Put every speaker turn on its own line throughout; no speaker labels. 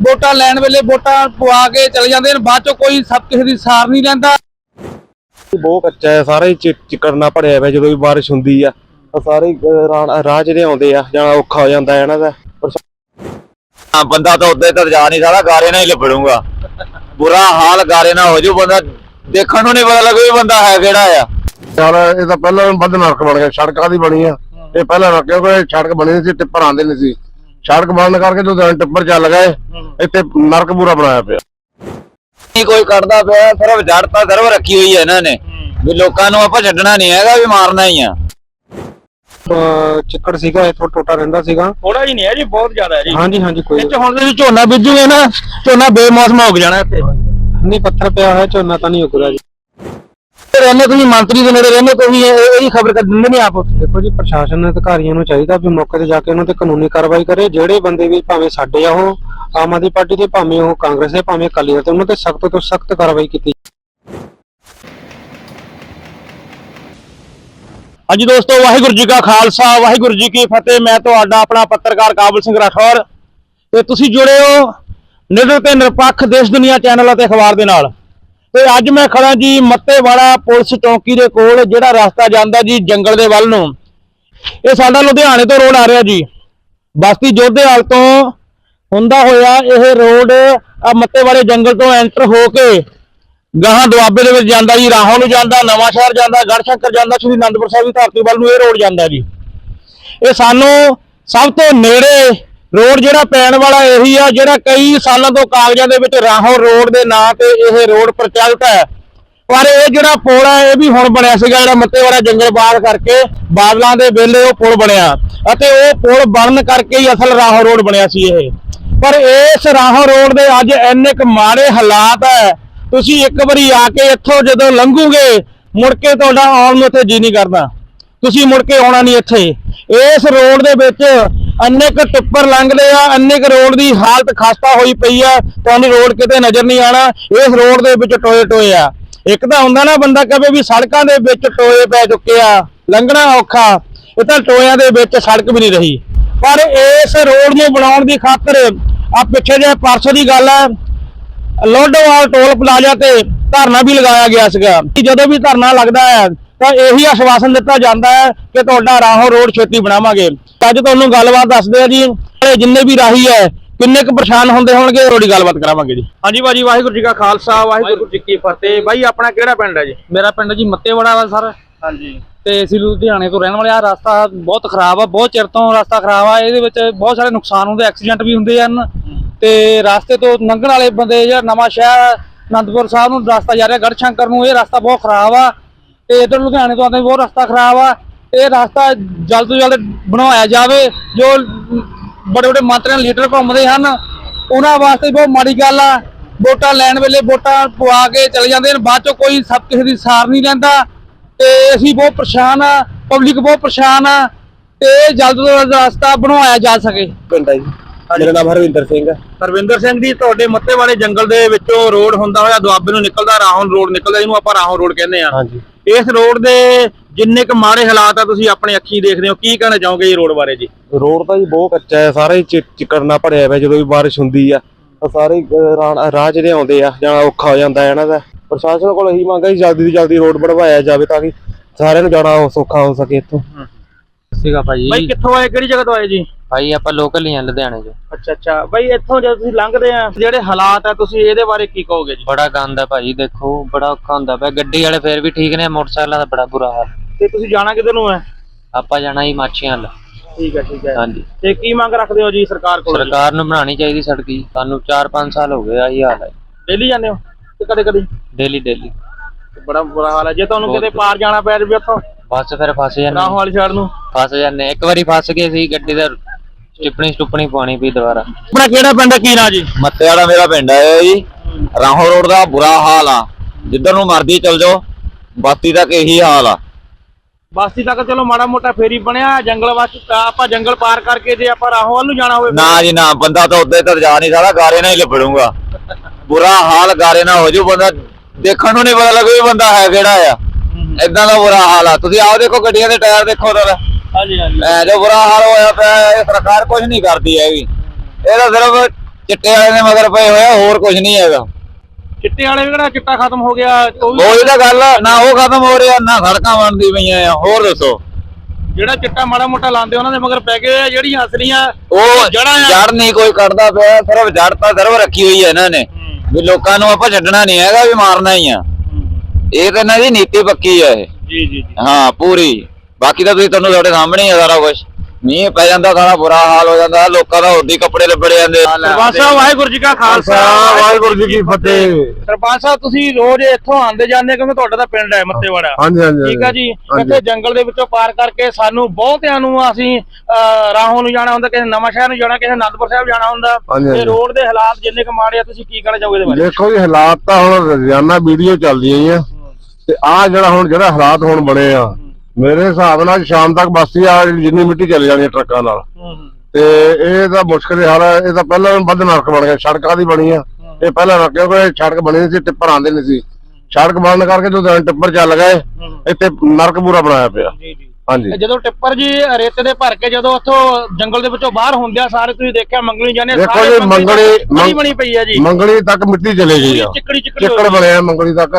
ਵੋਟਾਂ ਲੈਣ ਵੇਲੇ ਵੋਟਾਂ ਪਵਾ ਕੇ ਚਲੇ ਜਾਂਦੇ ਨੇ ਬਾਅਦ ਚੋਂ ਕੋਈ ਸਭ ਕਿਸੇ ਦੀ ਸਾਰ ਨਹੀਂ ਲੈਂਦਾ।
ਬਹੁਤ ਕੱਚਾ ਹੈ ਸਾਰਾ ਹੀ ਚਿ- ਚਿੱਕੜ ਨਾਲ ਭਰਿਆ ਹੋਇਆ ਜਦੋਂ ਵੀ ਬਾਰਿਸ਼ ਹੁੰਦੀ ਆ ਤਾਂ ਸਾਰੇ ਹੀ, ਅਹ, ਰਾਹ- ਰਾਹ ਜਿਹੜੇ ਆਉਂਦੇ ਆ ਜਾਣਾ ਔਖਾ ਹੋ ਜਾਂਦਾ ਹੈ ਇਹਨਾਂ ਦਾ। ਪਰ
ਹਾਂ ਬੰਦਾ ਤਾਂ ਉੱਤੇ ਤਾਂ ਜਾ ਨਹੀਂ ਸਕਦਾ ਗਾਰੇ ਨਾਲ ਹੀ ਲਿਬੜੂਗਾ ਬੁਰਾ ਹਾਲ ਗਾਰੇ ਨਾਲ ਹੋ ਜੂ ਬੰਦਾ ਦੇਖਣ ਨੂੰ ਨਹੀਂ ਪਤਾ ਲੱਗੂ ਵੀ ਬੰਦਾ ਹੈ ਕਿਹੜਾ ਆ।
ਯਾਰ ਇਹ ਤਾਂ ਪਹਿਲਾਂ ਵੱਧ ਨਰਕ ਬਣ ਗਿਆ ਸੜਕਾਂ ਦੀ ਬਣੀ ਆ। ਇਹ ਪਹਿਲਾਂ ਨਾ ਕਿਉਂਕਿ ਇਹ ਸੜਕ ਬਣੀ ਨਹੀਂ ਸੀ ਟਿੱਪਰ ਆਉਂਦੇ ਨਹੀਂ ਸੀ। ਸੜਕ ਬਣਨ ਕਰਕੇ ਜਦੋਂ ਟਿੱਪਰ ਚੱਲ ਗਏ ਇੱਥੇ ਨਰਕ ਪੂਰਾ ਬਣਾਇਆ ਪਿਆ।
ਨਹੀਂ ਕੋਈ ਕੱਢਦਾ ਪਿਆ ਸਿਰਫ ਜੜ ਤਾਂ ਸਿਰਫ ਰੱਖੀ ਹੋਈ ਹੈ ਇਹਨਾਂ ਨੇ। ਵੀ ਲੋਕਾਂ ਨੂੰ ਆਪਾਂ ਛੱਡਣਾ ਨਹੀਂ ਹੈਗਾ ਵੀ ਮਾਰਨਾ ਹੀ ਆ।
ਚਿੱਕੜ ਸੀਗਾ ਇੱਥੋਂ ਟੋਟਾ ਰਹਿੰਦਾ ਸੀਗਾ।
ਥੋੜਾ ਹੀ ਨਹੀਂ ਹੈ ਜੀ ਬਹੁਤ ਜ਼ਿਆਦਾ ਹੈ ਜੀ।
ਹਾਂਜੀ ਹਾਂਜੀ ਕੋਈ
ਵਿੱਚ ਹੁਣ ਤੁਸੀਂ ਝੋਨਾ ਬੀਜੂਗੇ ਨਾ ਝੋਨਾ ਬੇਮੌਸਮ ਹੋ ਜਾਣਾ ਇੱਥੇ।
ਨਹੀਂ ਪੱਥਰ ਪਿਆ ਹੋਇਆ ਝੋਨਾ ਤਾਂ ਨਹੀਂ ਉਗਰਿਆ ਜੀ।
ਰਹਿੰਦੇ ਤੁਸੀਂ ਮੰਤਰੀ ਦੇ ਨੇੜੇ ਰਹਿੰਦੇ ਤੁਸੀਂ ਇਹ- ਖਬਰ ਕਰ ਦਿੰਦੇ ਨਹੀਂ ਆਪ।
ਦੇਖੋ ਜੀ ਪ੍ਰਸ਼ਾਸਨ ਅਧਿਕਾਰੀਆਂ ਨੂੰ ਚਾਹੀਦਾ ਵੀ ਮੌਕੇ ਤੇ ਜਾ ਕੇ ਉਹਨਾਂ ਤੇ ਕਾਨੂੰਨੀ ਕਾਰਵਾਈ ਕਰੇ। ਜਿਹੜੇ ਬੰਦੇ ਵੀ ਭਾਵੇਂ ਸਾਡੇ ਆ ਉਹ ਆਮ ਆਦਮੀ ਪਾਰਟੀ ਦੇ ਭਾਵੇਂ ਉਹ ਕਾਂਗਰਸ ਦੇ ਭਾਵੇਂ ਅਕਾਲੀ ਦੇ ਉਹਨਾਂ ਤੇ ਸਖਤ ਤੋਂ ਸਖਤ ਕਾਰਵਾਈ ਕੀਤੀ
ਹਾਂਜੀ ਦੋਸਤੋ ਵਾਹਿਗੁਰੂ ਜੀ ਕਾ ਖਾਲਸਾ ਵਾਹਿਗੁਰੂ ਜੀ ਕੀ ਫਤਿਹ। ਮੈਂ ਤੁਹਾਡਾ ਆਪਣਾ ਪੱਤਰਕਾਰ ਕਾਬਲ ਸਿੰਘ ਰਾਠੌਰ। ਤੇ ਤੁਸੀਂ ਜੁੜੇ ਹੋ ਨਿਡਰ ਤੇ ਨਿਰਪੱਖ ਦੇਸ਼ ਦੁਨੀਆ ਚੈਨਲ ਅਤੇ ਅਖਬਾਰ ਦੇ ਨਾਲ। ਤੇ ਅੱਜ ਮੈਂ ਖੜਾ ਜੀ ਮੱਤੇਵਾੜਾ ਪੁਲਿਸ ਚੌਂਕੀ ਦੇ ਕੋਲ, ਜਿਹੜਾ ਰਸਤਾ ਜਾਂਦਾ ਜੀ ਜੰਗਲ ਦੇ ਵੱਲ ਨੂੰ। ਇਹ ਸਾਡਾ ਲੁਧਿਆਣੇ ਤੋਂ ਰੋਡ ਆ ਰਿਹਾ ਜੀ। ਬਸਤੀ ਜੋਧੇਵਾਲ ਤੋਂ ਹੁੰਦਾ ਹੋਇਆ ਇਹ ਰੋਡ ਆ ਮੱਤੇਵਾੜੇ ਜੰਗਲ ਤੋਂ ਐਂਟਰ ਹੋ ਕੇ ਗਾਹਾਂ ਦੁਆਬੇ ਦੇ ਵਿੱਚ ਜਾਂਦਾ ਜੀ, ਰਾਹੋਂ ਨੂੰ ਜਾਂਦਾ, ਨਵਾਂ ਸ਼ਹਿਰ ਜਾਂਦਾ ਗੜਸ਼ੰਕਰ ਜਾਂਦਾ, ਸ਼੍ਰੀ ਅਨੰਦਪੁਰ ਸਾਹਿਬ ਦੀ ਧਰਤੀ ਵੱਲ ਨੂੰ ਇਹ ਰੋਡ ਜਾਂਦਾ ਜੀ। ਇਹ ਸਾਨੂੰ ਸਭ ਤੋਂ ਨੇੜੇ ਰੋਡ ਜਿਹੜਾ ਪੈਣ ਵਾਲਾ ਇਹੀ ਆ, ਜਿਹੜਾ ਕਈ ਸਾਲਾਂ ਤੋਂ ਕਾਗਜ਼ਾਂ ਦੇ ਵਿੱਚ ਰਾਹੋਂ ਰੋਡ ਦੇ ਨਾਂ ਤੇ ਇਹ ਰੋਡ ਪ੍ਰਚਲਿਤ ਹੈ ਪਰ ਇਹ ਜਿਹੜਾ ਪੁਲ ਹੈ ਇਹ ਵੀ ਹੁਣ ਬਣਿਆ ਸੀਗਾ, ਜਿਹੜਾ ਮੱਤੇਵਾੜਾ ਜੰਗਲ ਬਾਹਰ ਕਰਕੇ ਬਾਦਲਾਂ ਦੇ ਵੇਲੇ ਉਹ ਪੁਲ ਬਣਿਆ। ਅਤੇ ਉਹ ਪੁਲ ਬਣਨ ਕਰਕੇ ਹੀ ਅਸਲ ਰਾਹੋਂ ਰੋਡ ਬਣਿਆ ਸੀ ਇਹ। ਪਰ ਇਸ ਰਾਹੋਂ ਰੋਡ ਦੇ ਅੱਜ ਇੰਨੇ ਕੁ ਮਾੜੇ ਹਾਲਾਤ ਹੈ ਤੁਸੀਂ ਇੱਕ ਵਾਰੀ ਆ ਕੇ ਇੱਥੋਂ ਜਦੋਂ ਲੰਘੋਗੇ, ਮੁੜ ਕੇ ਤੁਹਾਡਾ ਆਉਣ ਨੂੰ ਇੱਥੇ ਜੀ ਨਹੀਂ ਕਰਦਾ। ਤੁਸੀਂ ਮੁੜ ਕੇ ਆਉਣਾ ਨਹੀਂ ਇੱਥੇ। ਇਸ ਰੋਡ ਦੇ ਵਿੱਚ ਅੰਨੇ ਕੁ ਟਿੱਪਰ ਲੰਘਦੇ ਆ ਅਨੇਕ ਰੋਡ ਦੀ ਹਾਲਤ ਖਸਤਾ ਹੋਈ ਪਈ ਆ। ਤੁਹਾਨੂੰ ਰੋਡ ਕਿਤੇ ਨਜ਼ਰ ਨਹੀਂ ਆਣਾ ਇਸ ਰੋਡ ਦੇ ਵਿੱਚ ਟੋਏ ਟੋਏ ਆ। ਇੱਕ ਤਾਂ ਹੁੰਦਾ ਨਾ, ਬੰਦਾ ਕਹੇ ਵੀ ਸੜਕਾਂ ਦੇ ਵਿੱਚ ਟੋਏ ਪੈ ਚੁੱਕੇ ਆ। ਲੰਘਣਾ ਔਖਾ। ਇਹ ਤਾਂ ਟੋਇਆਂ ਦੇ ਵਿੱਚ ਸੜਕ ਵੀ ਨਹੀਂ ਰਹੀ। ਪਰ ਇਸ ਰੋਡ ਨੂੰ ਬਣਾਉਣ ਦੀ ਖਾਤਰ ਆ ਪਿੱਛੇ ਜੇ ਪਰਸੋਂ ਦੀ ਗੱਲ ਹੈ ਲੋਡੋਵਾਲ ਟੋਲ ਪਲਾਜ਼ਾ ਤੇ ਧਰਨਾ ਵੀ ਲਗਾਇਆ ਗਿਆ ਸੀਗਾ। ਜਦੋਂ ਵੀ ਧਰਨਾ ਲੱਗਦਾ ਹੈ ਤਾਂ ਇਹੀ ਆਸ਼ਵਾਸਨ ਦਿੱਤਾ ਜਾਂਦਾ ਹੈ ਕਿ ਤੁਹਾਡਾ ਰਾਹੋਂ ਰੋਡ ਛੇਤੀ ਬਣਾਵਾਂਗੇ। ਅੱਜ ਤੁਹਾਨੂੰ ਗੱਲਬਾਤ ਦੱਸਦੇ ਆ ਜੀ। ਇਹ ਜਿੰਨੇ ਵੀ ਰਾਹੀ ਹੈ ਕਿੰਨੇ ਕੁ ਪਰੇਸ਼ਾਨ ਹੁੰਦੇ ਹੋਣਗੇ ਥੋੜੀ ਗੱਲਬਾਤ ਕਰਾਵਾਂਗੇ ਜੀ। ਹਾਂਜੀ ਬਾਜੀ ਵਾਹਿਗੁਰੂ ਜੀ ਕਾ ਖਾਲਸਾ ਵਾਹਿਗੁਰੂ ਜੀ ਕੀ ਫਤਿਹ। ਬਾਈ ਆਪਣਾ ਕਿਹੜਾ ਪਿੰਡ ਹੈ ਜੀ?
ਮੇਰਾ ਪਿੰਡ ਜੀ ਮੱਤੇਵਾੜਾ ਵਾ ਸਰ।
ਹਾਂਜੀ।
ਤੇ ਅਸੀਂ ਲੁਧਿਆਣੇ ਤੋਂ ਰਹਿਣ ਵਾਲੇ ਆ ਰਸਤਾ ਬਹੁਤ ਖਰਾਬ ਆ ਬਹੁਤ ਚਿਰ ਤੋਂ ਰਸਤਾ ਖਰਾਬ ਆ। ਇਹਦੇ ਵਿੱਚ ਬਹੁਤ ਸਾਰੇ ਨੁਕਸਾਨ ਹੁੰਦੇ ਐਕਸੀਡੈਂਟ ਵੀ ਹੁੰਦੇ ਹਨ। ਤੇ ਰਸਤੇ ਤੋਂ ਲੰਘਣ ਵਾਲੇ ਬੰਦੇ ਜਿਹੜਾ ਨਵਾਂ ਸ਼ਹਿਰ ਅਨੰਦਪੁਰ ਸਾਹਿਬ ਨੂੰ ਰਸਤਾ ਜਾ ਰਿਹਾ ਗੜਸ਼ੰਕਰ ਨੂੰ ਇਹ ਰਸਤਾ ਬਹੁਤ ਖਰਾਬ ਆ। ਤੇ ਇਧਰ ਲੁਧਿਆਣੇ ਤੋਂ ਆਉਂਦੇ ਬਹੁਤ ਰਸਤਾ ਖਰਾਬ ਆ। ਇਹ ਰਸਤਾ ਜਲਦ ਤੋਂ ਜਲਦ ਬਣਵਾਇਆ ਜਾਵੇ ਜੋ ਬੜੇ ਬੜੇ ਮੰਤਰੀਆਂ ਲੀਡਰ ਘੁੰਮਦੇ ਹਨ ਉਹਨਾਂ ਵਾਸਤੇ ਬਹੁਤ ਮਾੜੀ ਗੱਲ ਆ। ਵੋਟਾਂ ਲੈਣ ਵੇਲੇ ਵੋਟਾਂ ਪਵਾ ਕੇ ਚਲੇ ਜਾਂਦੇ ਨੇ ਬਾਅਦ ਚੋਂ ਕੋਈ ਸਭ ਕਿਸੇ ਦੀ ਸਾਰ ਨਹੀਂ ਲੈਂਦਾ। ਤੇ ਅਸੀਂ ਬਹੁਤ ਪਰੇਸ਼ਾਨ ਆ ਪਬਲਿਕ ਬਹੁਤ ਪਰੇਸ਼ਾਨ ਆ ਤੇ ਜਲਦ ਤੋਂ ਜਲਦ ਰਸਤਾ ਬਣਵਾਇਆ ਜਾ ਸਕੇ।
ਪਿੰਡ ਹੈ ਜੀ। ਮੇਰਾ ਨਾਮ ਹਰਵਿੰਦਰ ਸਿੰਘ ਹੈ
ਹਰਵਿੰਦਰ ਸਿੰਘ ਜੀ ਤੁਹਾਡੇ ਮੱਤੇ ਵਾਲੇ ਜੰਗਲ ਦੇ ਵਿੱਚੋਂ ਰੋਡ ਹੁੰਦਾ ਹੋਇਆ ਦੁਆਬੇ ਨੂੰ ਨਿਕਲਦਾ ਰਾਹੋਂ ਰੋਡ ਨਿਕਲਦਾ ਜਿਹਨੂੰ ਆਪਾਂ ਰਾਹੋਂ ਰੋਡ ਕਹਿੰਦੇ ਆ।
ਹਾਂਜੀ।
ਇਸ ਰੋਡ ਦੇ ਜਿੰਨੇ ਕੁ ਮਾੜੇ ਹਾਲਾਤ ਆ ਤੁਸੀਂ ਆਪਣੇ ਅੱਖੀਂ ਦੇਖਦੇ ਹੋ ਕੀ ਕਹਿਣਾ ਚਾਹੋਗੇ ਜੀ ਰੋਡ ਬਾਰੇ ਜੀ?
ਰੋਡ ਤਾਂ ਜੀ ਬਹੁਤ ਕੱਚਾ ਹੈ ਸਾਰਾ ਹੀ ਚਿੱਕੜ ਨਾਲ ਭਰਿਆ ਹੋਇਆ ਜਦੋਂ ਵੀ ਬਾਰਿਸ਼ ਹੁੰਦੀ ਆ ਤਾਂ ਸਾਰੇ ਰਾਹ- ਜਿਹੜੇ ਆਉਂਦੇ ਆ ਜਾਣਾ ਔਖਾ ਹੋ ਜਾਂਦਾ ਇਹਨਾਂ ਦਾ। ਪ੍ਰਸ਼ਾਸਨ ਕੋਲ ਇਹੀ ਮੰਗ ਹੈ ਜਲਦੀ ਤੋਂ ਜਲਦੀ ਰੋਡ ਬਣਵਾਇਆ ਜਾਵੇ ਤਾਂ ਕਿ ਸਾਰਿਆਂ ਨੂੰ ਜਾਣਾ ਸੌਖਾ ਹੋ ਸਕੇ ਇੱਥੋਂ।
ਸੀਗਾ ਭਾਈ।
ਬਾਈ ਕਿੱਥੋਂ ਆਏ? ਕਿਹੜੀ ਜਗ੍ਹਾ ਤੋਂ ਆਏ ਜੀ?
ਭਾਈ ਆਪਾਂ ਲੋਕਲ ਹੀ ਆ ਲੁਧਿਆਣੇ ਚ।
ਅੱਛਾ ਅੱਛਾ। ਬਾਈ ਇੱਥੋਂ ਜਦੋਂ ਤੁਸੀਂ ਲੰਘਦੇ ਆ ਜਿਹੜੇ ਹਾਲਾਤ ਆ ਤੁਸੀਂ ਇਹਦੇ ਬਾਰੇ ਕੀ ਕਹੋਗੇ ਜੀ?
ਬੜਾ ਗੰਦ ਆ ਭਾਈ ਦੇਖੋ ਬੜਾ ਔਖਾ ਹੁੰਦਾ ਪਿਆ। ਗੱਡੀ ਵਾਲੇ ਫੇਰ ਵੀ ਠੀਕ ਨੇ ਮੋਟਰਸਾਈਕਲਾਂ ਦਾ ਬੜਾ ਬੁਰਾ ਹਾਲ।
ਤੇ ਤੁਸੀਂ ਜਾਣਾ ਕਿੱਧਰ ਨੂੰ ਹੈ
ਆਪਾਂ ਜਾਣਾ ਹੀ ਮਾਛੀਆਂ ਵੱਲ।
ਠੀਕ ਹੈ ਠੀਕ ਹੈ
ਹਾਂਜੀ।
ਤੇ ਕੀ ਮੰਗ ਰੱਖਦੇ ਹੋ ਜੀ ਸਰਕਾਰ ਕੋਲ
ਸਰਕਾਰ ਨੂੰ ਬਣਾਉਣੀ ਚਾਹੀਦੀ ਸੜਕੀ। ਸਾਨੂੰ 4-5 ਸਾਲ ਹੋ ਗਏ ਆਹੀ ਹਾਲ ਹੈ
ਡੇਲੀ ਜਾਂਦੇ ਹੋ? ਤੇ ਕਦੇ ਕਦੇ
ਡੇਲੀ ਡੇਲੀ।
ਬੜਾ ਬੁਰਾ ਹਾਲ ਹੈ ਜੇ ਤੁਹਾਨੂੰ ਕਿਤੇ ਪਾਰ ਜਾਣਾ ਪੈ ਜਾਵੇ ਉੱਥੋਂ
ਬੱਸ ਫਿਰ ਫਸ ਜਾਂਦੇ
ਰਾਹੋਂ ਵਾਲੀ ਸਾਈਡ ਨੂੰ?
ਫਸ ਜਾਂਦੇ। ਇੱਕ ਵਾਰੀ ਫਸ ਗਏ ਸੀ ਗੱਡੀ ਦਾ ਸਟਿਪਣੀ ਸਟੁਪਣੀ ਪਾਣੀ ਪਈ ਦੁਬਾਰਾ।
ਆਪਣਾ ਕਿਹੜਾ ਪਿੰਡ ਹੈ ਕੀ ਨਾਂ ਜੀ?
ਮੱਤੇ ਵਾਲਾ ਮੇਰਾ ਪਿੰਡ ਹੈ ਜੀ। ਰਾਹੋਂ ਰੋਡ ਦਾ ਬੁਰਾ ਹਾਲ ਆ। ਜਿੱਧਰ ਨੂੰ ਮਰਦੀ ਚਲ ਜਾਓ ਬਾਤੀ ਤੱਕ ਇਹੀ ਹਾਲ ਆ।
ਬਸਤੀ ਤੱਕ ਚਲੋ ਮਾੜਾ ਮੋਟਾ ਫੇਰੀ ਬਣਿਆ ਜੰਗਲ ਵਿੱਚ ਆਪਾਂ ਜੰਗਲ ਪਾਰ ਕਰਕੇ ਜੇ ਆਪਾਂ ਰਾਹੋਂ ਵੱਲ ਨੂੰ ਜਾਣਾ ਹੋਵੇ
ਨਾ ਜੀ ਨਾ ਬੰਦਾ ਤਾਂ ਉੱਤੇ ਤਾਂ ਜਾ ਨਹੀਂ ਸਕਦਾ ਗਾਰੇ ਨਾਲ ਹੀ ਲਿਬੜੂਗਾ। ਬੁਰਾ ਹਾਲ ਗਾਰੇ ਨਾਲ ਹੋ ਜੂ ਬੰਦਾ ਦੇਖਣ ਨੂੰ ਨਹੀਂ ਪਤਾ ਲੱਗੂ ਵੀ ਬੰਦਾ ਹੈ ਕਿਹੜਾ ਆ। ਇਦਾਂ ਦਾ ਬੁਰਾ ਹਾਲ ਆ। ਤੁਸੀਂ ਆਓ ਦੇਖੋ ਗੱਡੀਆਂ ਦੇ ਟਾਇਰ ਦੇਖੋ ਤਾਂ
ਹਾਂਜੀ ਹਾਂਜੀ।
ਐ ਜੋ ਬੁਰਾ ਹਾਲ ਹੋਇਆ ਪਿਆ ਇਹ ਸਰਕਾਰ ਕੁਝ ਨਹੀਂ ਕਰਦੀ ਹੈਗੀ। ਇਹ ਤਾਂ ਸਿਰਫ ਚਿੱਟੇ ਵਾਲੇ ਦੇ ਮਗਰ ਪਏ ਹੋਇਆ ਹੋਰ ਕੁਝ ਨਹੀਂ ਹੈਗਾ।
ਚਿੱਟੇ ਵਾਲੇ ਵੀ ਕਿਹੜਾ ਚਿੱਟਾ ਖਤਮ ਹੋ ਗਿਆ ਉਹ
ਤਾਂ ਗੱਲ ਨਾ ਉਹ ਖਤਮ ਹੋ ਰਿਹਾ ਨਾ ਸੜਕਾਂ ਬਣਦੀ ਪਈਆਂ ਆ। ਹੋਰ ਦੱਸੋ।
ਜਿਹੜਾ ਚਿੱਟਾ ਮਾੜਾ ਮੋਟਾ ਲਾਉਂਦੇ ਉਹਨਾਂ ਦੇ ਮਗਰ ਪੈ ਗਏ ਆ ਜਿਹੜੀਆਂ ਅਸਲੀਆਂ
ਉਹ। ਜੜ ਨਹੀਂ ਕੋਈ ਕੱਢਦਾ ਪਿਆ ਸਿਰਫ ਜੜ ਤਾਂ ਸਿਰਫ ਰੱਖੀ ਹੋਈ ਹੈ ਇਹਨਾਂ ਨੇ। ਵੀ ਲੋਕਾਂ ਨੂੰ ਆਪਾਂ ਛੱਡਣਾ ਨਹੀਂ ਹੈਗਾ ਵੀ ਮਾਰਨਾ ਹੀ ਆ। ਇਹ ਤਾਂ ਇਹਨਾਂ ਦੀ ਨੀਤੀ ਪੱਕੀ ਆ ਇਹ।
ਜੀ ਜੀ ਜੀ।
ਹਾਂ ਪੂਰੀ। ਬਾਕੀ ਤਾਂ ਤੁਸੀਂ ਤੁਹਾਨੂੰ ਤੁਹਾਡੇ ਸਾਹਮਣੇ ਹੀ ਆ ਸਾਰਾ ਕੁਝ ਮੀਂਹ ਪੈ ਜਾਂਦਾ ਸਾਰਾ ਬੁਰਾ ਹਾਲ ਹੋ ਜਾਂਦਾ ਲੋਕਾਂ ਦਾ ਉੱਡੀ ਕੱਪੜੇ ਲੱਭੜੇ ਜਾਂਦੇ।
ਸਰਪੰਚ ਸਾਹਿਬ ਵਾਹਿਗੁਰੂ ਜੀ ਕਾ ਖਾਲਸਾ।
ਵਾਹਿਗੁਰੂ ਜੀ ਕੀ ਫਤਿਹ।
ਸਰਪੰਚ ਸਾਹਿਬ ਤੁਸੀਂ ਰੋਜ਼ ਇੱਥੋਂ ਆਉਂਦੇ ਜਾਂਦੇ ਕਿਉਂਕਿ ਤੁਹਾਡਾ ਤਾਂ ਪਿੰਡ ਹੈ ਮੱਤੇਵਾੜਾ।
ਹਾਂਜੀ ਹਾਂਜੀ
ਠੀਕ ਆ ਜੀ। ਇੱਥੇ ਜੰਗਲ ਦੇ ਵਿੱਚੋਂ ਪਾਰ ਕਰਕੇ ਸਾਨੂੰ ਬਹੁਤਿਆਂ ਨੂੰ ਅਸੀਂ ਰਾਹੋਂ ਨੂੰ ਜਾਣਾ ਹੁੰਦਾ ਕਿਸੇ ਨਵਾਂ ਸ਼ਹਿਰ ਨੂੰ ਜਾਣਾ ਕਿਸੇ ਅਨੰਦਪੁਰ ਸਾਹਿਬ ਜਾਣਾ ਹੁੰਦਾ। ਤੇ। ਰੋਡ ਦੇ ਹਾਲਾਤ ਜਿੰਨੇ ਕੁ ਮਾੜੇ ਆ ਤੁਸੀਂ ਕੀ ਕਹਿਣਾ ਚਾਹੋਗੇ ਇਹਦੇ ਬਾਰੇ?
ਦੇਖੋ ਜੀ ਹਾਲਾਤ ਤਾਂ ਹੁਣ ਰੋਜ਼ਾਨਾ ਵੀਡੀਓ ਚੱਲਦੀਆਂ ਹੀ ਆ। ਤੇ ਆ ਜਿਹੜਾ ਹੁਣ ਜਿਹੜਾ ਹਾਲਾਤ ਹੁਣ ਬਣੇ ਆ ਮੇਰੇ ਹਿਸਾਬ ਨਾਲ ਸ਼ਾਮ ਤੱਕ ਬਸਤੀ ਆ ਜਿੰਨੀ ਮਿੱਟੀ ਚਲੇ ਜਾਣੀ ਆ ਟਰੱਕਾਂ ਨਾਲ। ਤੇ ਇਹ ਤਾਂ ਮੁਸ਼ਕਲ ਹਾਲ ਹੈ ਇਹ ਤਾਂ ਪਹਿਲਾਂ ਵੱਧ ਨਰਕ ਬਣ ਗਿਆ ਸੜਕਾਂ ਦੀ ਬਣੀ ਆ। ਇਹ ਪਹਿਲਾਂ ਨਾ ਕਿਉਂਕਿ ਸੜਕ ਬਣੀ ਸੀ ਟਿੱਪਰ ਆਉਂਦੇ ਨਹੀਂ ਸੀ। ਸੜਕ ਬੰਦ ਕਰਕੇ ਜਦੋਂ ਟਿੱਪਰ ਚੱਲ ਗਏ ਇੱਥੇ ਨਰਕ ਪੂਰਾ ਬਣਾਇਆ ਪਿਆ।
ਜੀ ਜੀ।
ਹਾਂਜੀ।
ਜਦੋਂ ਟਿੱਪਰ ਜੀ ਰੇਤੇ ਦੇ ਭਰ ਕੇ ਜਦੋਂ ਉੱਥੋਂ ਜੰਗਲ ਦੇ ਵਿੱਚੋਂ ਬਾਹਰ ਹੁੰਦੇ ਆ ਸਾਰੇ ਤੁਸੀਂ ਦੇਖਿਆ ਮੰਗਣੀ ਜਾਂਦੇ
ਦੇਖੋ ਜੀ, ਮੰਗਣੀ-
ਬਣੀ ਪਈ ਆ ਜੀ।
ਮੰਗਲੀ ਤੱਕ ਮਿੱਟੀ ਚਲੇ ਗਈ ਆ।
ਚਿੱਕੜੀ
ਬਣਿਆ ਮੰਗਲੀ ਤੱਕ।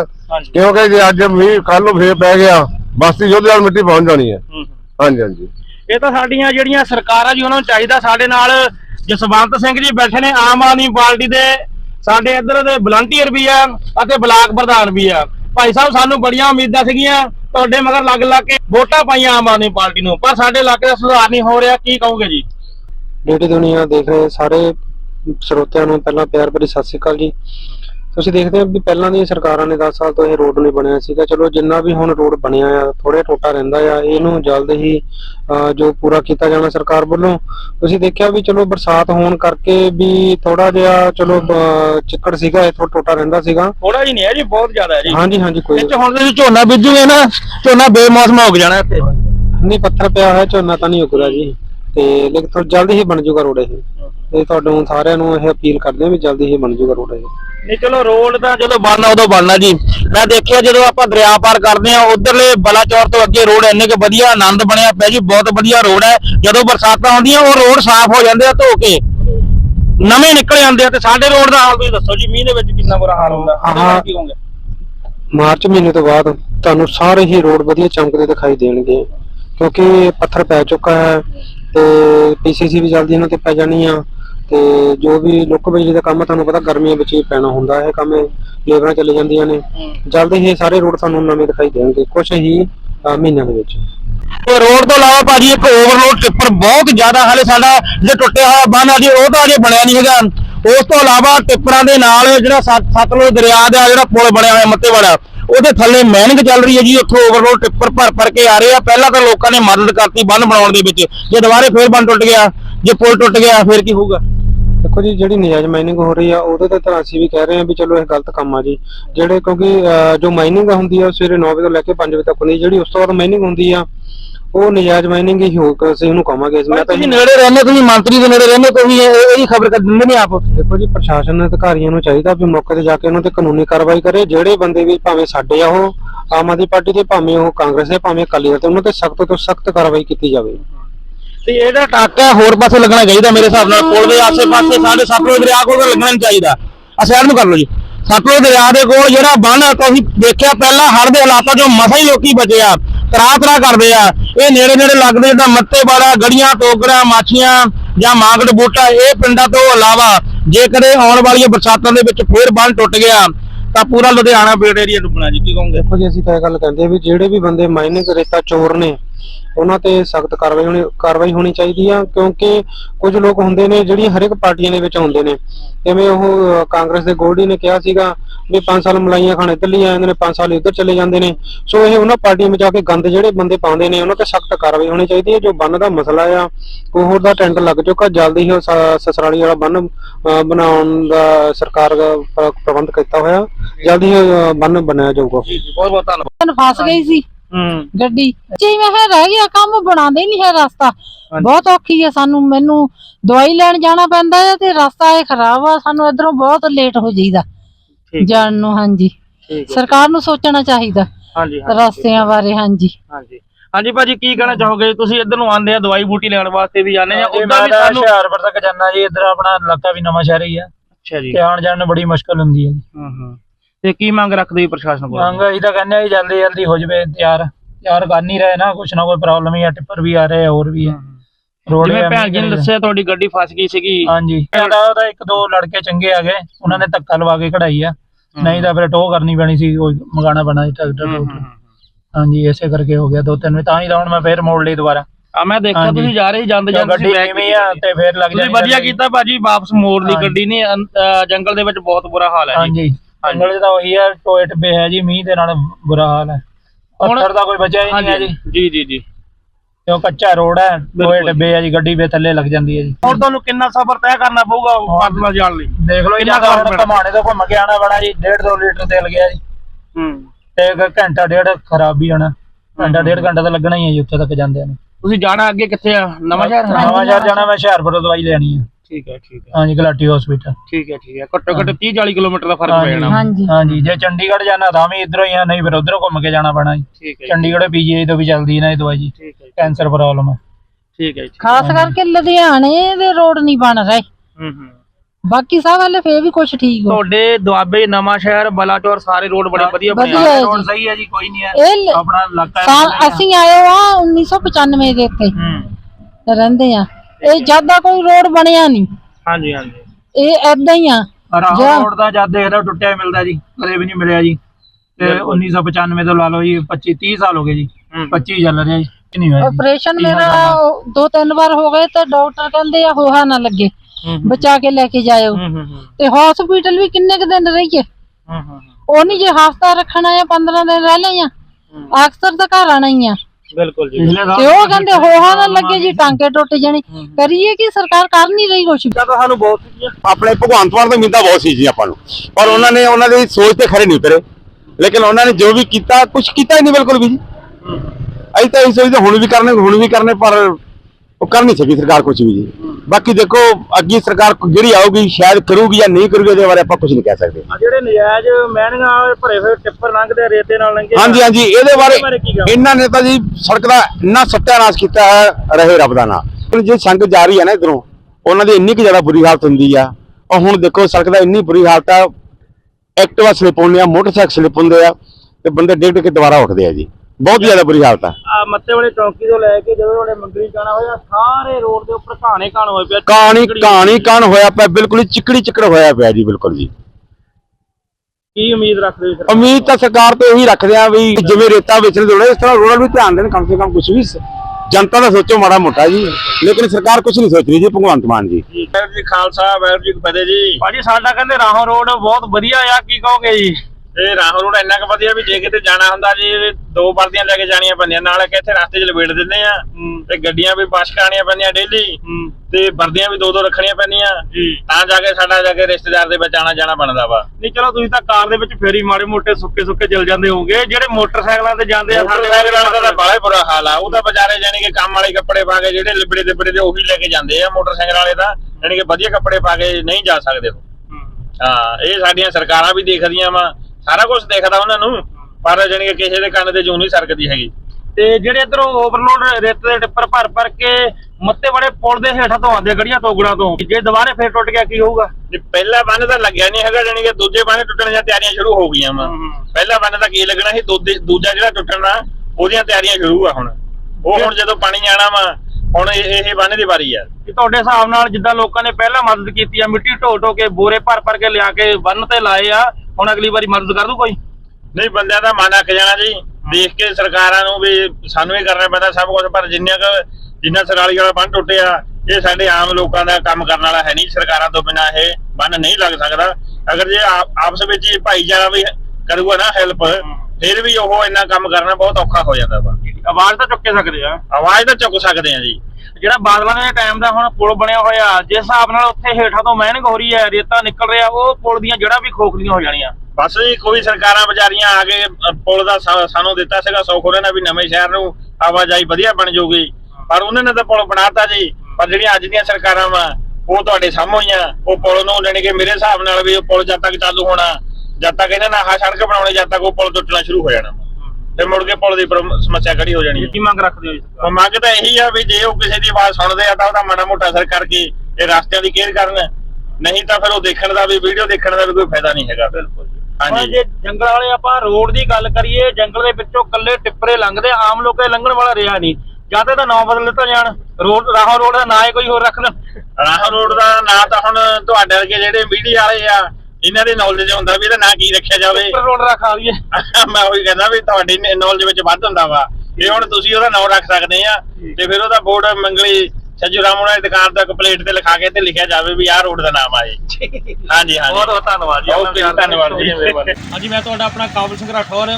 ਕਿਉਂਕਿ ਜੇ ਅੱਜ ਮੀਂਹ ਕੱਲ ਨੂੰ ਫੇਰ ਪੈ ਗਿਆ ਬਸਤੀ ਜੋਧੇ ਨਾਲ ਮਿੱਟੀ ਪਹੁੰਚ ਜਾਣੀ ਹੂੰ। ਹਾਂਜੀ ਹਾਂਜੀ।
ਇਹ ਤਾਂ ਸਾਡੀਆਂ ਜਿਹੜੀਆਂ ਸਰਕਾਰਾਂ ਜੀ ਉਹਨਾਂ ਨੂੰ ਚਾਹੀਦਾ ਸਾਡੇ ਨਾਲ ਜਸਵੰਤ ਸਿੰਘ ਜੀ ਬੈਠੇ ਨੇ ਆਮ ਆਦਮੀ ਪਾਰਟੀ ਦੇ ਸਾਡੇ ਇੱਧਰ ਦੇ ਵਲੰਟੀਅਰ ਵੀ ਆ ਅਤੇ ਬਲਾਕ ਪ੍ਰਧਾਨ ਵੀ ਆ। ਭਾਈ ਸਾਹਿਬ, ਸਾਨੂੰ ਬੜੀਆਂ ਉਮੀਦਾਂ ਸੀਗੀਆਂ ਤੁਹਾਡੇ ਮਗਰ ਲੱਗ ਲੱਗ ਕੇ ਵੋਟਾਂ ਪਾਈਆਂ ਆਮ ਆਦਮੀ ਪਾਰਟੀ ਨੂੰ। ਪਰ ਸਾਡੇ ਇਲਾਕੇ ਦਾ ਸੁਧਾਰ ਨਹੀਂ ਹੋ ਰਿਹਾ, ਕੀ ਕਹੋਗੇ ਜੀ?
ਡੇਟੀ ਦੁਨੀਆ ਦੇਖ ਰਹੇ ਸਾਰੇ ਸਰੋਤਿਆਂ ਨੂੰ ਪਹਿਲਾਂ ਪਿਆਰ ਭਰੀ ਸਤਿ ਸ੍ਰੀ ਅਕਾਲ ਜੀ। ਤੁਸੀਂ ਦੇਖਦੇ ਹੋ ਵੀ ਪਹਿਲਾਂ ਦੀਆਂ ਸਰਕਾਰਾਂ ਨੇ 10 ਸਾਲ ਤੋਂ ਇਹ ਰੋਡ ਨਹੀਂ ਬਣਿਆ ਸੀਗਾ। ਚਲੋ ਜਿੰਨਾ ਵੀ ਹੁਣ ਰੋਡ ਬਣਿਆ ਆ ਥੋੜੇ ਟੋਟਾ ਰਹਿੰਦਾ ਆ ਇਹਨੂੰ ਜਲਦ ਹੀ ਜੋ ਪੂਰਾ ਕੀਤਾ ਜਾਣਾ ਸਰਕਾਰ ਵੱਲੋਂ। ਤੁਸੀਂ ਦੇਖਿਆ ਵੀ ਚਲੋ ਬਰਸਾਤ ਹੋਣ ਕਰਕੇ ਵੀ ਥੋੜਾ ਜਿਹਾ ਚਲੋ ਚਿੱਕੜ ਸੀਗਾ ਇੱਥੋਂ ਟੋਟਾ ਰਹਿੰਦਾ ਸੀਗਾ।
ਥੋੜਾ ਹੀ ਨਹੀਂ ਹੈ ਜੀ ਬਹੁਤ ਜ਼ਿਆਦਾ ਹੈ ਜੀ।
ਹਾਂਜੀ ਹਾਂਜੀ ਕੋਈ
ਵਿੱਚ ਹੁਣ ਤੁਸੀਂ ਝੋਨਾ ਬੀਜੂਗੇ ਨਾ ਝੋਨਾ ਬੇਮੌਸਮ ਹੋ ਜਾਣਾ ਇੱਥੇ।
ਨਹੀਂ ਪੱਥਰ ਪਿਆ ਹੋਇਆ ਝੋਨਾ ਤਾਂ ਨਹੀਂ ਉਗਦਾ ਜੀ। ਤੇ ਲੇਕਿਨ ਥੋੜਾ ਜਲਦੀ ਹੀ ਬਣ ਜਾਊਗਾ ਰੋਡ ਇਹ। ਤੇ ਤੁਹਾਨੂੰ ਸਾਰਿਆਂ ਨੂੰ ਇਹ ਅਪੀਲ ਕਰਦੇ ਹਾਂ ਵੀ ਜਲਦੀ ਹੀ ਬਣ ਜਾਊਗਾ ਰੋਡ ਇਹ।
ਨਹੀਂ ਚਲੋ ਰੋਡ ਤਾਂ ਜਦੋਂ ਬਣਨਾ ਉਦੋਂ ਬਣਨਾ ਜੀ। ਮੈਂ ਦੇਖਿਆ ਜਦੋਂ ਆਪਾਂ ਦਰਿਆ ਪਾਰ ਕਰਦੇ ਆ ਉਧਰਲੇ ਬਲਾਚੌਰ ਤੋਂ ਅੱਗੇ ਰੋਡ ਇੰਨੇ ਕੁ ਵਧੀਆ ਆਨੰਦ ਬਣਿਆ ਪਿਆ ਜੀ ਬਹੁਤ ਵਧੀਆ ਰੋਡ ਹੈ। ਜਦੋਂ ਬਰਸਾਤਾਂ ਆਉਂਦੀਆਂ ਉਹ ਰੋਡ ਸਾਫ਼ ਹੋ ਜਾਂਦੇ ਆ ਧੋ ਕੇ ਨਵੇਂ ਨਿਕਲ ਜਾਂਦੇ ਆ ਤੇ ਸਾਡੇ ਰੋਡ ਦਾ ਹਾਲ ਤੁਸੀਂ ਦੱਸੋ ਜੀ ਮੀਂਹ ਦੇ ਵਿੱਚ ਕਿੰਨਾ ਬੁਰਾ ਹਾਲ ਹੁੰਦਾ? ਬਾਰੇ ਕੀ ਕਹੋਗੇ
ਮਾਰਚ ਮਹੀਨੇ ਤੋਂ ਬਾਅਦ ਤੁਹਾਨੂੰ ਸਾਰੇ ਹੀ ਰੋਡ ਵਧੀਆ ਚਮਕਦੇ ਦਿਖਾਈ ਦੇਣਗੇ ਕਿਉਂਕਿ ਪੱਥਰ ਪੈ ਚੁੱਕਾ ਹੈ ਤੇ ਪੀਸੀਸੀ ਵੀ ਜਲਦੀ ਇਹਨਾਂ ਤੇ ਪੈ ਜਾਣੀ ਆ। ਤੇ ਜੋ ਵੀ ਲੁੱਕ ਬਿਜਲੀ ਦਾ ਕੰਮ ਤੁਹਾਨੂੰ ਪਤਾ ਗਰਮੀਆਂ ਵਿੱਚ ਹੀ ਪੈਣਾ ਹੁੰਦਾ ਇਹ ਕੰਮ ਲੇਬਰਾਂ ਚਲੇ ਜਾਂਦੀਆਂ ਨੇ। ਜਲਦ ਹੀ ਸਾਰੇ ਰੋਡ ਤੁਹਾਨੂੰ ਨਵੇਂ ਦਿਖਾਈ ਦੇਣਗੇ ਕੁਝ ਹੀ ਅਹ, ਮਹੀਨਿਆਂ ਦੇ ਵਿੱਚ।
ਤੇ ਰੋਡ ਤੋਂ ਇਲਾਵਾ ਭਾਜੀ ਇੱਕ ਓਵਰਲੋਡ ਟਿੱਪਰ ਬਹੁਤ ਜ਼ਿਆਦਾ ਹਾਲੇ ਸਾਡਾ ਜੇ ਟੁੱਟਿਆ ਹੋਇਆ ਬੰਨ ਅਜੇ ਉਹ ਤਾਂ ਅਜੇ ਬਣਿਆ ਨਹੀਂ ਹੈਗਾ। ਉਸ ਤੋਂ ਇਲਾਵਾ ਟਿੱਪਰਾਂ ਦੇ ਨਾਲ ਜਿਹੜਾ ਸੱਤ- ਸਤਲੁਜ ਦਰਿਆ ਦਾ ਜਿਹੜਾ ਪੁਲ ਬਣਿਆ ਹੋਇਆ ਮੱਤੇ ਵਾਲਾ ਉਹਦੇ ਥੱਲੇ ਮਿਹਨਤ ਚੱਲ ਰਹੀ ਹੈ ਜੀ ਉੱਥੋਂ ਓਵਰਲੋਡ ਟਿੱਪਰ ਭਰ ਭਰ ਕੇ ਆ ਰਹੇ ਆ। ਪਹਿਲਾਂ ਤਾਂ ਲੋਕਾਂ ਨੇ ਮਦਦ ਕਰਤੀ ਬੰਨ ਬਣਾਉਣ ਦੇ ਵਿੱਚ। ਜੇ ਦੁਬਾਰੇ ਫੇਰ ਬੰਨ ਟੁੱਟ ਗਿਆ ਜੇ ਪੁਲ ਟੁੱਟ ਗਿਆ ਫੇਰ ਕੀ ਹੋਊਗਾ?
ਦੇਖੋ ਜੀ ਜਿਹੜੀ ਨਜਾਇਜ਼ ਮਾਈਨਿੰਗ ਹੋ ਰਹੀ ਆ ਉਹਦੇ ਤੇ ਤਾਂ ਅਸੀਂ ਵੀ ਕਹਿ ਰਹੇ ਹਾਂ ਵੀ ਚਲੋ ਇਹ ਗਲਤ ਕੰਮ ਆ ਜੀ। ਜਿਹੜੇ ਕਿਉਂਕਿ ਜੋ ਮਾਈਨਿੰਗ ਹੁੰਦੀ ਆ ਉਹ ਸਵੇਰੇ 9 ਵਜੇ ਤੋਂ ਲੈ ਕੇ 5 ਵਜੇ ਤੱਕ ਹੁੰਦੀ ਆ। ਜਿਹੜੀ ਉਸ ਤੋਂ ਬਾਅਦ ਮਾਈਨਿੰਗ ਹੁੰਦੀ ਆ ਉਹ ਨਜਾਇਜ਼ ਮਾਈਨਿੰਗ ਹੀ ਹੋ ਕੇ ਅਸੀਂ ਉਹਨੂੰ ਕਹਾਂਗੇ ਮੈਂ ਤਾਂ
ਤੁਸੀਂ ਨੇੜੇ ਰਹਿੰਦੇ ਤੁਸੀਂ ਮੰਤਰੀ ਦੇ ਨੇੜੇ ਰਹਿੰਦੇ ਤੁਸੀਂ ਇਹ- ਇਹਦੀ ਖਬਰ ਕਰ ਦਿੰਦੇ ਨਹੀਂ ਆਪ।
ਦੇਖੋ ਜੀ ਪ੍ਰਸ਼ਾਸਨ ਅਧਿਕਾਰੀਆਂ ਨੂੰ ਚਾਹੀਦਾ ਵੀ ਮੌਕੇ ਤੇ ਜਾ ਕੇ ਉਹਨਾਂ ਤੇ ਕਾਨੂੰਨੀ ਕਾਰਵਾਈ ਕਰੇ। ਜਿਹੜੇ ਬੰਦੇ ਵੀ ਭਾਵੇਂ ਸਾਡੇ ਆ ਉਹ ਆਮ ਆਦਮੀ ਪਾਰਟੀ ਦੇ ਭਾਵੇਂ ਉਹ ਕਾਂਗਰਸ ਦੇ ਭਾਵੇਂ ਅਕਾਲੀ ਦਲ ਦੇ ਉਹਨਾਂ ਤੇ ਸਖਤ ਤੋਂ ਸਖਤ ਕਾਰਵਾਈ ਕੀਤੀ ਜਾਵੇ।
ਤੇ ਇਹਦਾ ਟਾਕਾ ਹੋਰ ਪਾਸੇ ਲੱਗਣਾ ਚਾਹੀਦਾ ਮੇਰੇ ਹਿਸਾਬ ਨਾਲ। ਪੁਲ ਦੇ ਆਸੇ-ਪਾਸੇ ਸਾਡੇ ਸਤਲੁਜ ਦਰਿਆ ਕੋਲ ਲੱਗਣਾ ਨਹੀਂ ਚਾਹੀਦਾ। ਆ ਸਾਈਡ ਨੂੰ ਕਰ ਲਓ ਜੀ। ਸਤਲੁਜ ਦਰਿਆ ਦੇ ਕੋਲ ਜਿਹੜਾ ਬੰਨ ਤੁਸੀਂ ਦੇਖਿਆ ਪਹਿਲਾਂ ਹੜ੍ਹ ਦੇ ਹਾਲਾਤਾਂ 'ਚੋਂ ਮਸਾਂ ਹੀ ਲੋਕੀ ਬਚੇ ਆ। ਤਰਾ ਤਰਾ ਕਰਦੇ ਆ। ਇਹ ਨੇੜੇ ਨੇੜੇ ਲੱਗਦੇ ਜਿੱਦਾਂ ਮੱਤੇਵਾੜਾ ਗੜੀਆਂ, ਟੋਕਰਾ, ਮਾਛੀਆਂ ਜਾਂ ਮਾਂਗੜ ਬੂਟਾ, ਇਹ ਪਿੰਡਾਂ ਤੋਂ ਇਲਾਵਾ ਜੇ ਕਦੇ ਆਉਣ ਵਾਲੀਆਂ ਬਰਸਾਤਾਂ ਦੇ ਵਿੱਚ ਫੇਰ ਬੰਨ ਟੁੱਟ ਗਿਆ, ਤਾਂ ਪੂਰਾ ਲੁਧਿਆਣਾ ਬੇੜ ਏਰੀਆ ਡੁੱਬਣਾ ਜੀ। ਕੀ ਕਹੋਗੇ?
ਦੇਖੋ ਜੀ, ਅਸੀਂ ਤਾਂ ਇਹ ਗੱਲ ਕਹਿੰਦੇ ਵੀ ਜਿਹੜੇ ਵੀ ਬੰਦੇ ਮਾਈਨਿੰਗ ਰੇਤਾ ਚੋਰ ਨੇ ਉਹਨਾਂ ਤੇ ਸਖਤ ਕਾਰਵਾਈ ਹੋਣੀ ਕਾਰਵਾਈ ਹੋਣੀ ਚਾਹੀਦੀ ਆ ਕਿਉਂਕਿ ਕੁਝ ਲੋਕ ਹੁੰਦੇ ਨੇ ਜਿਹੜੀਆਂ ਹਰ ਇੱਕ ਪਾਰਟੀਆਂ ਦੇ ਵਿੱਚ ਹੁੰਦੇ ਨੇ। ਜਿਵੇਂ ਉਹ ਕਾਂਗਰਸ ਦੇ ਗੋਲਡੀ ਨੇ ਕਿਹਾ ਸੀਗਾ ਵੀ 5 ਸਾਲ ਮਲਾਈਆਂ ਖਾਣੇ ਇੱਧਰ ਲਈ ਆ ਜਾਂਦੇ ਨੇ 5 ਸਾਲ ਇੱਧਰ ਚਲੇ ਜਾਂਦੇ ਨੇ। ਸੋ ਇਹ ਉਹਨਾਂ ਪਾਰਟੀਆਂ ਵਿੱਚ ਜਾ ਕੇ ਗੰਦ ਜਿਹੜੇ ਬੰਦੇ ਪਾਉਂਦੇ ਨੇ ਉਹਨਾਂ ਤੇ ਸਖਤ ਕਾਰਵਾਈ ਹੋਣੀ ਚਾਹੀਦੀ ਹੈ ਜੋ ਬੰਨ ਦਾ ਮਸਲਾ ਆ ਉਹ ਦਾ ਟੈਂਟ ਲੱਗ ਚੁੱਕਾ। ਜਲਦੀ ਹੀ ਉਹ ਸਸਰਾਲੀ ਵਾਲਾ ਬੰਨ ਬਣਾਉਣ ਦਾ ਸਰਕਾਰ ਪ੍ਰਬੰਧ ਕੀਤਾ ਹੋਇਆ। ਜਲਦੀ ਹੀ ਬੰਨ ਬਣਾਇਆ ਜਾਊਗਾ।
ਬਹੁਤ ਬਹੁਤ ਧੰਨਵਾਦ।
ਫਸ ਗਈ ਸੀ।
ਹੂੰ।
ਗੱਡੀ। ਜੀ ਮੈਂ ਕਿਹਾ ਰਹਿ ਗਿਆ ਕੰਮ ਬਣਾਉਂਦੇ ਹੀ ਨਹੀਂ ਹੈ ਰਸਤਾ। ਬਹੁਤ ਔਖੀ ਹੈ ਸਾਨੂੰ ਮੈਨੂੰ ਦਵਾਈ ਲੈਣ ਜਾਣਾ ਪੈਂਦਾ ਹੈ ਤੇ ਰਸਤਾ ਇਹ ਖਰਾਬ ਆ ਸਾਨੂੰ ਇਧਰੋਂ ਬਹੁਤ ਲੇਟ ਹੋ ਜਾਈਦਾ।
ਠੀਕ
ਜਾਣ ਨੂੰ ਹਾਂਜੀ।
ਠੀਕ ਹੈ।
ਸਰਕਾਰ ਨੂੰ ਸੋਚਣਾ ਚਾਹੀਦਾ
ਹਾਂਜੀ
ਰਸਤਿਆਂ ਬਾਰੇ ਹਾਂਜੀ।
ਹਾਂਜੀ। ਹਾਂਜੀ ਭਾਜੀ ਕੀ ਕਹਿਣਾ ਚਾਹੋਗੇ? ਤੁਸੀਂ ਇੱਧਰ ਨੂੰ ਆਉਂਦੇ ਆ ਦਵਾਈ ਬੂਟੀ ਲੈਣ ਵਾਸਤੇ ਵੀ ਆਨੇ ਆ।
ਉਦਾਂ ਵੀ
ਵੀ ਸਾਨੂੰ
ਹੁਸ਼ਿਆਰਪੁਰ ਤੱਕ ਜਾਣਾ ਜੀ ਇੱਧਰ ਆਪਣਾ ਇਲਾਕਾ ਵੀ ਨਵਾਂ ਸ਼ਹਿਰ ਹੀ ਆ।
ਅੱਛਾ ਜੀ।
ਤੇ ਆਉਣ ਜਾਣ ਨੂੰ ਬੜੀ ਮੁਸ਼ਕਲ ਹੁੰਦੀ ਹੈ ਜੀ।
ਹਾਂ ਹਾਂ। ਤੇ ਕੀ ਮੰਗ ਰੱਖਦੇ ਜੀ ਪ੍ਰਸ਼ਾਸਨ ਕੋਲ?
ਮੰਗ ਅਸੀਂ ਤਾਂ ਕਹਿੰਦੇ ਆ ਜੀ ਜਲਦੀ ਜਲਦੀ ਹੋ ਜਵੇ ਤਿਆਰ ਤਿਆਰ ਕਰ ਨਹੀਂ ਰਹੇ ਨਾ ਕੁਛ ਨਾ ਕੋਈ ਪ੍ਰੋਬਲਮ ਹੀ ਆ ਟਿੱਪਰ ਵੀ ਆ ਰਹੇ ਆ ਹੋਰ ਵੀ ਆ। ਰੋਡ
ਜਿਵੇਂ
ਵੀ
ਭੈਣ ਜੀ ਨੇ ਦੱਸਿਆ ਤੁਹਾਡੀ ਗੱਡੀ ਫਸ ਗਈ ਸੀਗੀ।
ਹਾਂਜੀ। ਉਹਦਾ ਉਹਦਾ ਇੱਕ ਦੋ ਲੜਕੇ ਚੰਗੇ ਆ ਗਏ ਉਹਨਾਂ ਨੇ ਧੱਕਾ ਲਵਾ ਕੇ ਕਢਾਈ ਆ। ਨਹੀਂ ਤਾਂ ਫਿਰ ਟੋ ਕਰਨੀ ਪੈਣੀ ਸੀ ਕੋਈ ਮੰਗਾਣਾ ਪੈਣਾ ਸੀ ਟਰੈਕਟਰ ਟਰੂਕਟਰ। ਹਾਂਜੀ ਐਸੇ ਕਰਕੇ ਹੋ ਗਿਆ ਦੋ ਤਿੰਨ ਵਜੇ ਤਾਂ ਹੀ ਹੁਣ ਮੈਂ ਫੇਰ ਮੋੜ ਲਈ ਦੁਬਾਰਾ।
ਆ ਮੈਂ ਦੇਖਿਆ
ਹਾਂਜੀ।
ਤੁਸੀਂ ਜਾ ਰਹੇ ਸੀ ਜਾਂਦੇ ਜਾਂਦੇ
ਗੱਡੀ
ਤੁਸੀਂ back
ਐਵੇਂ ਆ ਤੇ ਫੇਰ ਲੱਗ
ਤੁਸੀਂ
ਜਾਣੀ
ਵਧੀਆ ਕੀਤਾ ਭਾਜੀ ਵਾਪਸ ਮੋੜ ਲਈ
ਹਾਂਜੀ।
ਗੱਡੀ ਨੇ ਅੰ- ਜੰਗਲ ਦੇ ਵਿੱਚ ਬਹੁਤ ਬੁਰਾ ਹਾਲ ਹੈ ਜੀ।
ਹਾਂਜੀ। 'ਚ ਤਾਂ ਉਹੀ ਆ ਟੋਏ ਟੱਬੇ ਹੈ ਜੀ ਮੀਂਹ ਦੇ ਨਾਲ ਬੁਰਾ ਹਾਲ ਹੈ।
ਹੁਣ-
ਪੱਥਰ ਦਾ ਕੋਈ ਬਚਿਆ ਹੀ ਨਹੀਂ ਹੈ ਜੀ।
ਜੀ ਜੀ ਜੀ।
ਕਿਉਂ ਕੱਚਾ ਰੋਡ ਹੈ ਟੋਏ
ਬਿਲਕੁਲ
ਟੱਬੇ ਹੈ ਜੀ ਗੱਡੀ ਵੇ ਥੱਲੇ ਲੱਗ ਜਾਂਦੀ ਹੈ ਜੀ।
ਹੁਣ ਤੁਹਾਨੂੰ ਕਿੰਨਾ ਸਫ਼ਰ ਤੈਅ ਕਰਨਾ ਪਊਗਾ ਪਰਲਾ ਜਾਣ ਲਈ?
ਦੇਖ ਲਓ
ਕਿੰਨਾ
ਇਹਨਾਂ ਦਾ
ਕੁ
ਹੁਣ ਘਮਾਣੇ ਤੋਂ ਘੁੰਮ ਕੇ ਆਣਾ ਬੜਾ ਜੀ 1.5 ਲੀਟਰ ਤੇਲ ਗਿਆ ਜੀ।
ਹੂੰ।
ਤੇ ਇੱਕ ਘੰਟਾ ਡੇਢ ਖਰਾਬ ਵੀ ਹੋਣਾ। ਘੰਟਾ ਡੇਢ ਘੰਟਾ ਤਾਂ ਲੱਗਣਾ ਹੀ ਹੈ ਜੀ ਉੱਥੇ ਤੱਕ ਜਾਂਦੇ ਨੂੰ।
ਤੁਸੀਂ ਜਾਣਾ ਅੱਗੇ ਕਿੱਥੇ ਆ? ਨਵਾਂ ਸ਼ਹਿਰ
ਨਵਾਂ ਸ਼ਹਿਰ ਜਾਣਾ ਮੈਂ ਹੁਸ਼ਿਆਰਪੁਰ ਤੋਂ ਦਵਾਈ ਲੈਣੀ ਹੈ।
ਠੀਕ ਹੈ ਠੀਕ ਹੈ।
ਹਾਂਜੀ ਗਲਾਟੀ ਹਸਪੀਟਲ
ਠੀਕ ਹੈ ਠੀਕ ਹੈ। ਘੱਟੋ ਘੱਟ 30 40 ਕਿਲੋਮੀਟਰ ਦਾ ਫ਼ਰਕ ਪੈ ਜਾਣਾ
ਹਾਂਜੀ।
ਹਾਂਜੀ ਜੇ ਚੰਡੀਗੜ੍ਹ ਜਾਣਾ ਤਾਂ ਵੀ ਇਧਰੋਂ ਹੀ ਆ ਨਹੀਂ ਫਿਰ ਉਧਰੋਂ ਘੁੰਮ ਕੇ ਜਾਣਾ ਪੈਣਾ ਜੀ।
ਠੀਕ ਹੈ ਜੀ,
ਚੰਡੀਗੜ੍ਹ ਪੀਜੀਆਈ ਤੋਂ ਵੀ ਚੱਲਦੀ ਨਾ ਇਹ ਦਵਾਈ ਜੀ।
ਠੀਕ ਹੈ ਜੀ,
ਕੈਂਸਰ ਪ੍ਰੋਬਲਮ ਹੈ
ਠੀਕ ਹੈ ਜੀ
ਖਾਸ ਕਰਕੇ ਲੁਧਿਆਣੇ ਦੇ ਰੋਡ ਨਹੀਂ ਬਣ ਰਹੇ।
ਹੂੰ ਹੂੰ।
ਬਾਕੀ ਸਭ ਵਾਲੇ ਫੇਰ ਵੀ ਕੁਝ ਠੀਕ ਹੋ
ਤੁਹਾਡੇ ਦੁਆਬੇ ਨਵਾਂ ਸ਼ਹਿਰ ਬਲਾਚੌਰ ਸਾਰੇ ਰੋਡ ਬੜੇ ਵਧੀਆ ਬਣੇ ਆ
ਰੋਡ ਸਹੀ ਹੈ ਜੀ ਕੋਈ ਨਹੀਂ ਹੈ। ਆਪਣਾ ਇਲਾਕਾ
ਅਸੀਂ ਆਏ ਆ 1995 ਦੇ ਇੱਥੇ
ਹੂੰ।
ਰਹਿੰਦੇ ਆ। ਇਹ ਜ਼ਿਆਦਾ ਕੋਈ ਰੋਡ ਬਣਿਆ ਨਹੀਂ।
ਹਾਂਜੀ ਹਾਂਜੀ।
ਇਹ ਐਦਾਂ ਹੀ ਆ।
ਰਾਹ ਰੋਡ ਦਾ ਜਦ ਦੇਖਦਾ ਟੁੱਟਿਆ ਮਿਲਦਾ ਜੀ ਕਦੇ ਵੀ ਨਹੀਂ ਮਿਲਿਆ ਜੀ। ਤੇ 1995 ਤੋਂ ਲਾ ਲਓ ਜੀ 25 30 ਸਾਲ ਹੋ ਗਏ ਜੀ। 25 ਚੱਲ ਰਿਹਾ ਜੀ ਇਹ ਨਹੀਂ ਹੋਇਆ।
ਆਪਰੇਸ਼ਨ ਮੇਰਾ? ਦੋ ਤਿੰਨ ਵਾਰ ਹੋ ਗਏ ਤੇ ਡਾਕਟਰ ਕਹਿੰਦੇ ਆ ਹੋਹਾ ਨਾ ਲੱਗੇ। ਬਚਾ ਕੇ ਲੈ ਕੇ ਜਾਇਓ। ਤੇ ਹਸਪੀਟਲ ਵੀ ਕਿੰਨੇ ਕੁ ਦਿਨ ਰਹੀਏ?
ਹੂੰ ਹੂੰ
ਉਹ ਨਹੀਂ ਜੇ ਹਫਤਾ ਰੱਖਣਾ ਆ 15 ਦਿਨ ਰਹਿ ਲਈਆਂ। ਅਕਸਰ ਤਾਂ ਘਰ ਆਣਾ ਹੀ ਆ।
ਬਿਲਕੁਲ ਜੀ
ਤੇ ਉਹ ਕਹਿੰਦੇ ਹੋਹਾ ਨਾ ਲੱਗੇ ਜੀ ਟਾਂਕੇ ਟੁੱਟ ਜਾਣੇ। ਕਰੀਏ ਕਿ ਸਰਕਾਰ ਕਰ ਨਹੀਂ ਰਹੀ ਕੁਛ?
ਤਾਂ ਸਾਨੂੰ ਬਹੁਤ
ਆਪਣੇ ਭਗਵੰਤ ਮਾਨ ਤੋਂ ਮਿੰਦਾ ਬਹੁਤ ਸੀ ਜੀ ਆਪਾਂ ਨੂੰ। ਪਰ ਉਹਨਾਂ ਨੇ ਉਹਨਾਂ ਦੀ ਸੋਚ ਤੇ ਖਰੇ ਨਹੀਂ ਉਤਰੇ। ਲੇਕਿਨ ਉਹਨਾਂ ਨੇ ਜੋ ਵੀ ਕੀਤਾ ਕੁਝ ਕੀਤਾ ਹੀ ਨਹੀਂ ਬਿਲਕੁਲ ਵੀ ਜੀ। ਅਸੀਂ ਤਾਂ ਇਹ ਸੋਚਦੇ ਹੁਣ ਵੀ ਕਰਨੇ ਹੁਣ ਵੀ ਕਰਨੇ ਪਰ ਉਹ ਕਰ ਨਹੀਂ ਸਕੀ ਸਰਕਾਰ ਕੁਝ ਵੀ ਜੀ। ਬਾਕੀ ਦੇਖੋ ਅੱਗੇ ਸਰਕਾਰ ਜਿਹੜੀ ਆਊਗੀ ਸ਼ਾਇਦ ਕਰੂਗੀ ਜਾਂ ਨਹੀਂ ਕਰੂਗੀ ਉਹਦੇ ਬਾਰੇ ਆਪਾਂ ਕੁਝ ਨਹੀਂ ਕਹਿ ਸਕਦੇ।
ਆ ਜਿਹੜੇ ਨਜਾਇਜ਼ ਮਹਿਣਗਾ ਭਰੇ ਹੋਏ ਟਿੱਪਰ ਲੰਘਦੇ ਆ, ਰੇਤੇ ਨਾਲ ਲੰਘੇ
ਹਾਂਜੀ ਹਾਂਜੀ ਇਹਦੇ ਬਾਰੇ
ਬਾਰੇ ਕੀ ਕਹੋ?
ਇਹਨਾਂ ਨੇ ਤਾਂ ਜੀ ਸੜਕ ਦਾ ਇੰਨਾ ਸੱਤਿਆਨਾਸ਼ ਕੀਤਾ ਹੈ ਰਹੇ ਰੱਬ ਦਾ ਨਾਮ। ਹੁਣ ਜੇ ਸੰਗਤ ਜਾ ਰਹੀ ਹੈ ਨਾ ਇਧਰੋਂ ਉਹਨਾਂ ਦੀ ਇੰਨੀ ਕੁ ਜ਼ਿਆਦਾ ਬੁਰੀ ਹਾਲਤ ਹੁੰਦੀ ਆ। ਔਰ ਹੁਣ ਦੇਖੋ ਸੜਕ ਦਾ ਇੰਨੀ ਬੁਰੀ ਹਾਲਤ ਆ ਐਕਟਿਵਾ ਸਲਿਪ ਹੁੰਦੇ ਆ ਮੋਟਰਸਾਈਕਲ ਸਲਿਪ ਹੁੰਦੇ ਆ ਤੇ ਬੰਦੇ ਡਿੱਗ ਡਿੱਗ ਕੇ ਦੁਬਾਰਾ ਉੱਠਦੇ ਆ ਜੀ। ਬਹੁਤ ਜ਼ਿਆਦਾ ਬੁਰੀ ਹਾਲਤ ਆ।
ਆ ਮੱਤੇ ਵਾਲੇ ਚੌਂਕੀ ਤੋਂ ਲੈ ਕੇ ਜਦੋਂ ਉਹਨੇ ਮੰਗਰੀ ਜਾਣਾ ਹੋਇਆ ਸਾਰੇ ਰੋਡ ਦੇ ਉੱਪਰ ਘਾਣੇ ਘਾਣ ਹੋਏ ਪਿਆ
ਕਹਾਣੀ ਕਹਾਣੀ ਕਾਣ ਹੋਇਆ ਪਿਆ ਬਿਲਕੁਲ ਹੀ ਚਿੱਕੜੀ ਚਿੱਕੜ ਹੋਇਆ ਪਿਆ ਜੀ ਬਿਲਕੁਲ ਜੀ।
ਕੀ ਉਮੀਦ ਰੱਖਦੇ ਹੋ
ਉਮੀਦ ਤਾਂ ਸਰਕਾਰ ਤੋਂ ਇਹੀ ਰੱਖਦੇ ਆ ਵੀ ਜਿਵੇਂ ਰੇਤਾ ਵੇਚਣ ਦੇ ਇਸ ਤਰ੍ਹਾਂ ਰੋਡਾਂ ਵੀ ਧਿਆਨ ਦੇਣ ਕਮ ਸੇ ਕਮ ਕੁਝ ਵੀ ਜਨਤਾ ਦਾ ਸੋਚੋ ਮਾੜਾ ਮੋਟਾ ਜੀ। ਲੇਕਿਨ ਸਰਕਾਰ ਕੁਝ ਨਹੀਂ ਸੋਚ ਰਹੀ ਜੀ ਭਗਵੰਤ ਮਾਨ ਜੀ।
ਵਾਹਿਗੁਰੂ ਜੀ ਖਾਲਸਾ ਵਾਹਿਗੁਰੂ ਜੀ ਕੀ ਫਤਿਹ ਜੀ।
ਭਾਜੀ ਸਾਡਾ ਕਹਿੰਦੇ ਰਾਹੋਂ ਰੋਡ ਬਹੁਤ ਵਧੀਆ ਆ ਕੀ ਕਹੋਗੇ ਜੀ?
ਇਹ ਰਾਹ ਰੋਡ ਇੰਨਾ ਕੁ ਵਧੀਆ ਵੀ ਜੇ ਕਿਤੇ ਜਾਣਾ ਹੁੰਦਾ ਜੀ ਦੋ ਵਰਦੀਆਂ ਲੈ ਕੇ ਜਾਣੀਆਂ ਪੈਂਦੀਆਂ। ਨਾਲ ਕਿ ਇੱਥੇ ਰਸਤੇ 'ਚ ਲਪੇਟ ਦਿੰਦੇ ਆ। ਤੇ ਗੱਡੀਆਂ ਵੀ ਬੱਸ ਕਰਾਣੀਆਂ ਪੈਂਦੀਆਂ ਡੇਲੀ ਤੇ ਵਰਦੀਆਂ ਵੀ ਦੋ ਦੋ ਰੱਖਣੀਆਂ ਪੈਂਦੀਆਂ। ਤਾਂ ਜਾ ਕੇ ਸਾਡਾ ਜਾ ਕੇ ਰਿਸ਼ਤੇਦਾਰ ਦੇ ਵਿੱਚ ਆਣਾ ਜਾਣਾ ਬਣਦਾ ਵਾ।
ਨਹੀਂ ਚਲੋ ਤੁਸੀਂ ਤਾਂ ਕਾਰ ਦੇ ਵਿੱਚ ਫੇਰੀ ਮਾੜੇ ਮੋਟੇ ਸੁੱਕੇ ਸੁੱਕੇ ਚਲ ਜਾਂਦੇ ਹੋਗੇ ਜਿਹੜੇ ਮੋਟਰਸਾਈਕਲਾਂ ਤੇ ਜਾਂਦੇ ਆ ਸਾਡੇ
ਵਾਲੇ ਦਾ ਹੀ ਬੁਰਾ ਹਾਲ ਆ। ਉਹ ਤਾਂ ਵਿਚਾਰੇ ਜਾਨੀ ਕਿ ਕੰਮ ਵਾਲੇ ਕੱਪੜੇ ਪਾ ਕੇ ਜਿਹੜੇ ਲਿਬੜੇ ਲਿਬੜੇ ਦੇ ਉਹੀ ਲੈ ਕੇ ਜਾਂਦੇ ਆ ਮੋਟਰਸਾਈਕਲ ਵਾਲੇ ਤਾਂ। ਜਾਨੀ ਕਿ ਵਧੀਆ ਕੱਪੜੇ ਪਾ ਕੇ ਨਹੀਂ ਜਾ ਸਕਦੇ ਹਾਂ ਇਹ ਸਾਡੀਆਂ ਸਰਕਾਰਾਂ ਵੀ ਦੇਖਦੀਆਂ ਵਾ। ਸਾਰਾ ਕੁਝ ਦੇਖਦਾ ਉਹਨਾਂ ਨੂੰ ਪਰ ਜਾਨੀ ਕਿ ਕਿਸੇ ਦੇ ਕੰਨ ਤੇ ਜੂ ਨਹੀਂ ਸਰਕਦੀ ਹੈਗੀ।
ਤੇ ਜਿਹੜੇ ਇਧਰੋਂ ਓਵਰਲੋਡ ਰੇਤ ਦੇ ਟਿੱਪਰ ਭਰ ਭਰ ਕੇ ਮੱਤੇ ਵਾਲੇ ਪੁਲ ਦੇ ਹੇਠਾਂ ਤੋਂ ਆਉਂਦੇ ਗੜੀਆਂ ਤੋਗੜਾਂ ਤੋਂ। ਜੇ ਦੁਬਾਰੇ ਫੇਰ ਟੁੱਟ ਗਿਆ ਕੀ ਹੋਊਗਾ?
ਜੇ ਪਹਿਲਾ ਬੰਨ ਤਾਂ ਲੱਗਿਆ ਨਹੀਂ ਹੈਗਾ ਜਾਨੀ ਕਿ ਦੂਜੇ ਬੰਨ ਟੁੱਟਣ ਦੀਆਂ ਤਿਆਰੀਆਂ ਸ਼ੁਰੂ ਹੋ ਗਈਆਂ ਵਾ। ਪਹਿਲਾ ਬੰਨ ਤਾਂ ਕੀ ਲੱਗਣਾ ਸੀ ਦੂਜੇ- ਦੂਜਾ ਜਿਹੜਾ ਟੁੱਟਣਾ ਉਹਦੀਆਂ ਤਿਆਰੀਆਂ ਸ਼ੁਰੂ ਆ ਹੁਣ। ਉਹ ਹੁਣ ਜਦੋਂ ਪਾਣੀ ਆਣਾ ਵਾ ਹੁਣ ਇਹ ਇਹ ਬੰਨ ਦੀ ਵਾਰੀ ਆ।
ਕਿ ਤੁਹਾਡੇ ਹਿਸਾਬ ਨਾਲ ਜਿੱਦਾਂ ਲੋਕਾਂ ਨੇ ਪਹਿਲਾਂ ਮਦਦ ਕੀਤੀ ਆ ਮਿੱਟੀ ਢੋ ਢੋ ਕੇ ਬੋਰੇ ਭਰ ਭਰ ਕੇ ਲਿਆ ਕੇ ਬੰਨ ਤੇ ਲਾਏ ਆ ਹੁਣ ਅਗਲੀ ਵਾਰੀ ਮਦਦ ਕਰ ਦੂ ਕੋਈ?
ਨਹੀਂ ਬੰਦਿਆਂ ਦਾ ਮਨ ਅੱਕ ਜਾਣਾ ਜੀ। ਦੇਖ ਕੇ ਸਰਕਾਰਾਂ ਨੂੰ ਵੀ ਸਾਨੂੰ ਹੀ ਕਰਨਾ ਪੈਂਦਾ ਸਭ ਕੁਝ ਪਰ ਜਿੰਨਾ ਕੁ ਜਿੰਨਾ ਸਰਾਲੀ ਵਾਲਾ ਬੰਨ ਟੁੱਟਿਆ ਇਹ ਸਾਡੇ ਆਮ ਲੋਕਾਂ ਦਾ ਕੰਮ ਕਰਨ ਵਾਲਾ ਹੈ ਨਹੀਂ। ਸਰਕਾਰਾਂ ਤੋਂ ਬਿਨਾ ਇਹ ਬੰਨ ਨਹੀਂ ਲੱਗ ਸਕਦਾ। ਅਗਰ ਜੇ ਆਪ- ਆਪਸ ਵਿੱਚ ਹੀ ਭਾਈਚਾਰਾ ਵੀ ਕਰੂਗਾ ਨਾ ਹੈਲਪ ਫਿਰ ਵੀ ਉਹ ਇੰਨਾ ਕੰਮ ਕਰਨਾ ਬਹੁਤ ਔਖਾ ਹੋ ਜਾਂਦਾ ਵਾ।
ਆਵਾਜ਼ ਤਾਂ ਚੁੱਕੇ ਸਕਦੇ ਆ।
ਆਵਾਜ਼ ਤਾਂ ਚੁੱਕ ਸਕਦੇ ਆ ਜੀ।
ਜਿਹੜਾ ਬਾਦਲਾਂ ਦੇ ਟਾਈਮ ਦਾ ਹੁਣ ਪੁਲ ਬਣਿਆ ਹੋਇਆ, ਜਿਸ ਹਿਸਾਬ ਨਾਲ ਉੱਥੇ ਹੇਠਾਂ ਤੋਂ ਮਿਹਨਤ ਹੋ ਰਹੀ ਹੈ, ਰੇਤਾ ਨਿਕਲ ਰਿਹਾ, ਉਹ ਪੁਲ ਦੀਆਂ ਜੜ੍ਹਾਂ ਵੀ ਖੋਖਲੀਆਂ ਹੋ ਜਾਣੀਆਂ।
ਬਸ ਜੀ, ਕੋਈ ਸਰਕਾਰਾਂ ਵਿਚਾਰੀਆਂ ਆ ਕੇ ਪੁਲ ਦਾ ਸਾਨੂੰ ਦਿੱਤਾ ਸੀਗਾ ਸੌਖ, ਉਹਨਾਂ ਨੇ ਵੀ ਨਵੇਂ ਸ਼ਹਿਰ ਨੂੰ ਆਵਾਜਾਈ ਵਧੀਆ ਬਣ ਜਾਊਗੀ। ਪਰ ਉਹਨਾਂ ਨੇ ਤਾਂ ਪੁਲ ਬਣਾਤਾ ਜੀ, ਪਰ ਜਿਹੜੀਆਂ ਅੱਜ ਦੀਆਂ ਸਰਕਾਰਾਂ ਵਾ, ਉਹ ਤੁਹਾਡੇ ਸਾਹਮਣੇ ਆ। ਉਹ ਪੁਲ ਨੂੰ ਲੈਣੇ ਕਿ ਮੇਰੇ ਹਿਸਾਬ ਨਾਲ ਵੀ ਉਹ ਪੁਲ ਜਦ ਤੱਕ ਚਾਲੂ ਹੋਣਾ, ਜਦ ਤੱਕ ਇਹਨਾਂ ਨੇ ਆਹ ਸੜਕ ਬਣਾਉਣੀ, ਜਦ ਤੱਕ ਉਹ ਪੁਲ ਟੁੱਟਣਾ ਸ਼ੁਰੂ ਹੋ ਜਾਣਾ। ਤੇ ਮੁੜ ਕੇ ਪੁਲ ਦੀ ਸਮੱਸਿਆ ਖੜੀ ਹੋ ਜਾਣੀ ਹੈ।
ਕੀ ਮੰਗ ਰੱਖਦੇ ਹੋ ਜੀ
ਉਹ ਮੰਗ ਤਾਂ ਇਹੀ ਆ ਵੀ ਜੇ ਉਹ ਕਿਸੇ ਦੀ ਆਵਾਜ਼ ਸੁਣਦੇ ਆ ਤਾਂ ਉਹਦਾ ਮਾੜਾ ਮੋਟਾ ਅਸਰ ਕਰਕੇ ਇਹ ਰਸਤਿਆਂ ਦੀ ਕੇਅਰ ਕਰਨ। ਨਹੀਂ ਤਾਂ ਫਿਰ ਉਹ ਦੇਖਣ ਦਾ ਵੀ ਵੀਡੀਓ ਦੇਖਣ ਦਾ ਵੀ ਕੋਈ ਫਾਇਦਾ ਨਹੀਂ ਹੈਗਾ। ਬਿਲਕੁਲ
ਹੁਣ
ਹਾਂਜੀ।
ਜੇ ਜੰਗਲ ਵਾਲੇ ਆਪਾਂ ਰੋਡ ਦੀ ਗੱਲ ਕਰੀਏ ਜੰਗਲ ਦੇ ਵਿੱਚੋਂ ਕੱਲੇ ਟਿੱਪਰੇ ਲੰਘਦੇ ਆਮ ਲੋਕੇ ਲੰਘਣ ਵਾਲਾ ਰਿਹਾ ਨਹੀਂ। ਜਾਂ ਤਾਂ ਇਹਦਾ ਨਾਮ ਬਦਲ ਦਿੱਤਾ ਜਾਣ। ਰੋਡ ਰਾਹੋਂ ਰੋਡ ਦਾ ਨਾਂ ਹੀ ਕੋਈ ਹੋਰ ਰੱਖ ਦੇਣ
ਰਾਹ ਰੋਡ ਦਾ ਨਾਂ ਤਾਂ ਹੁਣ ਤੁਹਾਡੇ ਵਰਗੇ ਜਿਹੜੇ ਮੀਡੀਆ ਵਾਲੇ ਆ ਇਹਨਾਂ ਦੀ ਨੌਲੇਜ ਹੁੰਦਾ ਵੀ ਇਹਦਾ ਨਾਂ ਕੀ ਰੱਖਿਆ ਜਾਵੇ।
ਟਿੱਪਰ ਰੋਡ ਰੱਖਾ ਲਈਏ
ਮੈਂ ਉਹੀ ਕਹਿੰਦਾ ਵੀ ਤੁਹਾਡੀ ਨੌਲੇਜ ਵਿੱਚ ਵੱਧ ਹੁੰਦਾ ਵਾ। ਇਹ ਹੁਣ ਤੁਸੀਂ ਉਹਦਾ ਨਾਮ ਰੱਖ ਸਕਦੇ ਆ ਤੇ ਫਿਰ ਉਹਦਾ ਬੋਰਡ ਮੰਗਲੀ ਸੱਜੂ ਰਾਮੋਣਾ ਦੀ ਦੁਕਾਨ ਤੱਕ ਪਲੇਟ ਤੇ ਲਿਖਾ ਕੇ ਤੇ ਲਿਖਿਆ ਜਾਵੇ ਵੀ ਆਹ ਰੋਡ ਦਾ ਨਾਮ ਆਏ ਹਾਂਜੀ ਹਾਂਜੀ।
ਬਹੁਤ ਬਹੁਤ ਧੰਨਵਾਦ ਜੀ।
ਓਕੇ ਜੀ, ਧੰਨਵਾਦ ਜੀ।
ਹਾਂਜੀ ਮੈਂ ਤੁਹਾਡਾ ਆਪਣਾ ਕਾਬਲ ਸਿੰਘ ਰਾਠੌਰ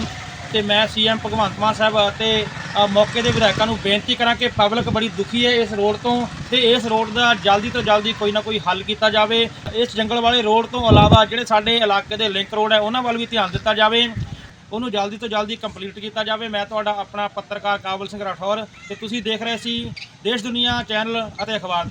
ਤੇ ਮੈਂ ਸੀਐਮ ਭਗਵੰਤ ਮਾਨ ਸਾਹਿਬ ਅਤੇ ਮੌਕੇ ਦੇ ਵਿਧਾਇਕਾਂ ਨੂੰ ਬੇਨਤੀ ਕਰਾਂ ਕਿ ਪਬਲਿਕ ਬੜੀ ਦੁਖੀ ਹੈ ਇਸ ਰੋਡ ਤੋਂ ਤੇ ਇਸ ਰੋਡ ਦਾ ਜਲਦੀ ਤੋਂ ਜਲਦੀ ਕੋਈ ਨਾ ਕੋਈ ਹੱਲ ਕੀਤਾ ਜਾਵੇ। ਇਸ ਜੰਗਲ ਵਾਲੇ ਰੋਡ ਤੋਂ ਇਲਾਵਾ ਜਿਹੜੇ ਸਾਡੇ ਇਲਾਕੇ ਦੇ ਲਿੰਕ ਰੋਡ ਹੈ ਉਹਨਾਂ ਵੱਲ ਵੀ ਧਿਆਨ ਦਿੱਤਾ ਜਾਵੇ। ਉਹਨੂੰ ਜਲਦੀ ਤੋਂ ਜਲਦੀ ਕੰਪਲੀਟ ਕੀਤਾ ਜਾਵੇ। ਮੈਂ ਤੁਹਾਡਾ ਆਪਣਾ ਪੱਤਰਕਾਰ ਕਾਬਲ ਸਿੰਘ ਰਾਠੌਰ ਤੇ ਤੁਸੀਂ ਦੇਖ ਰਹੇ ਸੀ ਦੇਸ਼ ਦੁਨੀਆ ਚੈਨਲ ਅਤੇ ਅਖਬਾਰ।